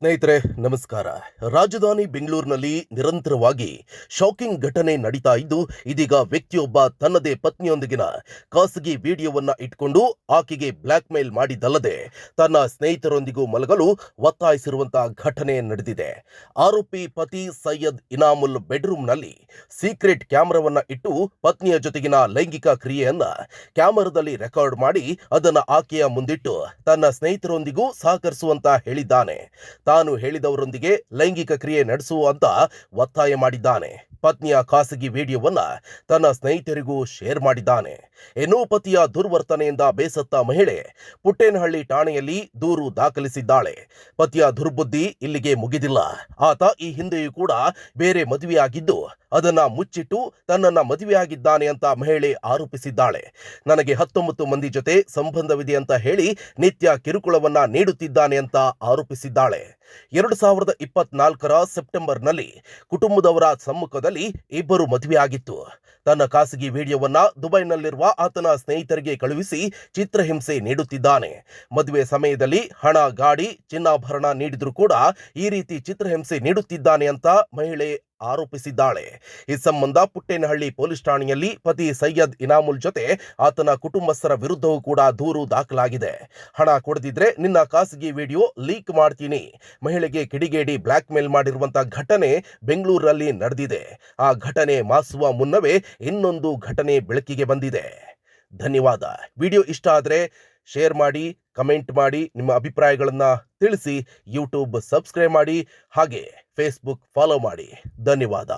ಸ್ನೇಹಿತರೆ, ನಮಸ್ಕಾರ. ರಾಜಧಾನಿ ಬೆಂಗಳೂರಿನಲ್ಲಿ ನಿರಂತರವಾಗಿ ಶಾಕಿಂಗ್ ಘಟನೆ ನಡೀತಾ ಇದ್ದು, ಇದೀಗ ವ್ಯಕ್ತಿಯೊಬ್ಬ ತನ್ನದೇ ಪತ್ನಿಯೊಂದಿಗಿನ ಖಾಸಗಿ ವಿಡಿಯೋವನ್ನ ಇಟ್ಕೊಂಡು ಆಕೆಗೆ ಬ್ಲ್ಯಾಕ್ ಮೇಲ್ ಮಾಡಿದ್ದಲ್ಲದೆ, ತನ್ನ ಸ್ನೇಹಿತರೊಂದಿಗೂ ಮಲಗಲು ಒತ್ತಾಯಿಸಿರುವಂತಹ ಘಟನೆ ನಡೆದಿದೆ. ಆರೋಪಿ ಪತಿ ಸೈಯದ್ ಇನಾಮುಲ್ ಬೆಡ್ರೂಮ್ನಲ್ಲಿ ಸೀಕ್ರೆಟ್ ಕ್ಯಾಮೆರಾವನ್ನ ಇಟ್ಟು ಪತ್ನಿಯ ಜೊತೆಗಿನ ಲೈಂಗಿಕ ಕ್ರಿಯೆಯನ್ನ ಕ್ಯಾಮರಾದಲ್ಲಿ ರೆಕಾರ್ಡ್ ಮಾಡಿ, ಅದನ್ನು ಆಕೆಯ ಮುಂದಿಟ್ಟು ತನ್ನ ಸ್ನೇಹಿತರೊಂದಿಗೂ ಸಹಕರಿಸುವಂತ ಹೇಳಿದ್ದಾನೆ. ತಾನು ಹೇಳಿದವರೊಂದಿಗೆ ಲೈಂಗಿಕ ಕ್ರಿಯೆ ನಡೆಸುವಂತ ಒತ್ತಾಯ ಮಾಡಿದ್ದಾನೆ. ಪತ್ನಿಯ ಖಾಸಗಿ ವಿಡಿಯೋವನ್ನ ತನ್ನ ಸ್ನೇಹಿತರಿಗೂ ಶೇರ್ ಮಾಡಿದ್ದಾನೆ. ಇನ್ನು ಪತಿಯ ದುರ್ವರ್ತನೆಯಿಂದ ಬೇಸತ್ತ ಮಹಿಳೆ ಪುಟ್ಟೇನಹಳ್ಳಿ ಠಾಣೆಯಲ್ಲಿ ದೂರು ದಾಖಲಿಸಿದ್ದಾಳೆ. ಪತಿಯ ದುರ್ಬುದ್ಧಿ ಇಲ್ಲಿಗೆ ಮುಗಿದಿಲ್ಲ. ಆತ ಈ ಹಿಂದೆಯೂ ಕೂಡ ಬೇರೆ ಮದುವೆಯಾಗಿದ್ದು, ಅದನ್ನ ಮುಚ್ಚಿಟ್ಟು ತನ್ನನ್ನ ಮದುವೆಯಾಗಿದ್ದಾನೆ ಅಂತ ಮಹಿಳೆ ಆರೋಪಿಸಿದ್ದಾಳೆ. ನನಗೆ ಹತ್ತೊಂಬತ್ತು ಮಂದಿ ಜೊತೆ ಸಂಬಂಧವಿದೆ ಅಂತ ಹೇಳಿ ನಿತ್ಯ ಕಿರುಕುಳವನ್ನ ನೀಡುತ್ತಿದ್ದಾನೆ ಅಂತ ಆರೋಪಿಸಿದ್ದಾಳೆ. ಎರಡು ಸಾವಿರದ ಇಪ್ಪತ್ನಾಲ್ಕರ ಸೆಪ್ಟೆಂಬರ್ನಲ್ಲಿ ಕುಟುಂಬದವರ ಸಮ್ಮುಖದಲ್ಲಿ ಇಬ್ಬರು ಮದುವೆಯಾಗಿತ್ತು. ತನ್ನ ಖಾಸಗಿ ವಿಡಿಯೋವನ್ನ ದುಬೈನಲ್ಲಿರುವ ಆತನ ಸ್ನೇಹಿತರಿಗೆ ಕಳುಹಿಸಿ ಚಿತ್ರಹಿಂಸೆ ನೀಡುತ್ತಿದ್ದಾನೆ. ಮದುವೆ ಸಮಯದಲ್ಲಿ ಹಣ, ಗಾಡಿ, ಚಿನ್ನಾಭರಣ ನೀಡಿದರೂ ಕೂಡ ಈ ರೀತಿ ಚಿತ್ರಹಿಂಸೆ ನೀಡುತ್ತಿದ್ದಾನೆ ಅಂತ ಮಹಿಳೆ ಆರೋಪಿಸಿದ್ದಾಳೆ. ಈ ಸಂಬಂಧ ಪುಟ್ಟೇನಹಳ್ಳಿ ಪೊಲೀಸ್ ಠಾಣೆಯಲ್ಲಿ ಪತಿ ಸೈಯದ್ ಇನಾಮುಲ್ ಜೊತೆ ಆತನ ಕುಟುಂಬಸ್ಥರ ವಿರುದ್ಧವೂ ಕೂಡ ದೂರು ದಾಖಲಾಗಿದೆ. ಹಣ ಕೊಡದಿದ್ರೆ ನಿನ್ನ ಖಾಸಗಿ ವಿಡಿಯೋ ಲೀಕ್ ಮಾಡ್ತೀನಿ. ಮಹಿಳೆಗೆ ಕಿಡಿಗೇಡಿ ಬ್ಲಾಕ್ ಮೇಲ್ ಮಾಡಿರುವಂತಹ ಘಟನೆ ಬೆಂಗಳೂರಲ್ಲಿ ನಡೆದಿದೆ. ಆ ಘಟನೆ ಮಾಸುವ ಮುನ್ನವೇ ಇನ್ನೊಂದು ಘಟನೆ ಬೆಳಕಿಗೆ ಬಂದಿದೆ. ಧನ್ಯವಾದ. ವಿಡಿಯೋ ಇಷ್ಟ ಆದರೆ ಶೇರ್ ಮಾಡಿ, ಕಮೆಂಟ್ ಮಾಡಿ, ನಿಮ್ಮ ಅಭಿಪ್ರಾಯಗಳನ್ನು ತಿಳಿಸಿ, ಯೂಟ್ಯೂಬ್ ಸಬ್ಸ್ಕ್ರೈಬ್ ಮಾಡಿ. ಹಾಗೆ ಫೇಸ್ಬುಕ್ ಫಾಲೋ ಮಾಡಿ. ಧನ್ಯವಾದ.